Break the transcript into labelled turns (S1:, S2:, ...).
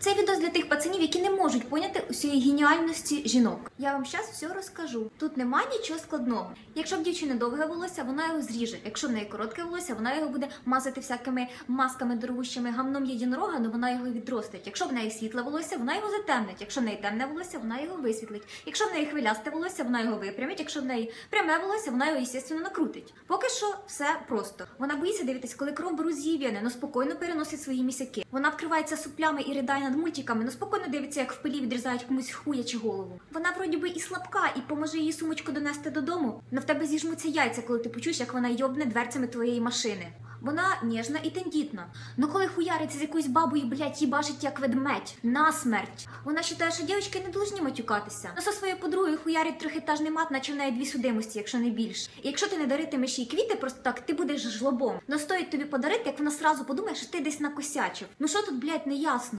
S1: Це відео для тих пацанів, які не можуть поняти усієї геніальності жінок. Я вам зараз все розкажу. Тут немає нічого складного. Якщо в дівчини довге волосся, вона його зріже. Якщо в неї коротке волосся, вона його буде мазати всякими масками дорогущими гамном єдинорога, але вона його відростить. Якщо в неї світле волосся, вона його затемнить. Якщо в неї темне волосся, вона його висвітлить. Якщо в неї хвилясте волосся, вона його випрямить. Якщо в неї пряме волосся, вона його, звісно, накрутить. Поки що все просто. Вона боїться дивитись, коли кров беру з її вени, но спокійно переносить свої місяки. Вона вкривається суплями і ридає над мультиками, но спокійно дивиться, як в пилі відрізають комусь хуя чи голову. Вона вроді би і слабка, і поможе її сумочку донести додому, но в тебе зіжмуться яйця, коли ти почуєш, як вона йобне дверцями твоєї машини. Вона ніжна і тендітна. Ну коли хуяриться з якоюсь бабою, блядь, їбашить як ведмедь, насмерть. Вона вважає, що дівчатки не должні матюкатися. Ну, со своєю подругою хуярить трьохетажний мат, наче в неї дві судимості, якщо не більше. І якщо ти не даритимеш їй квіти просто так, ти будеш жлобом. Но стоїть тобі подарити, як вона сразу подумає, що ти десь накосячив. Ну що тут, блядь, не ясно?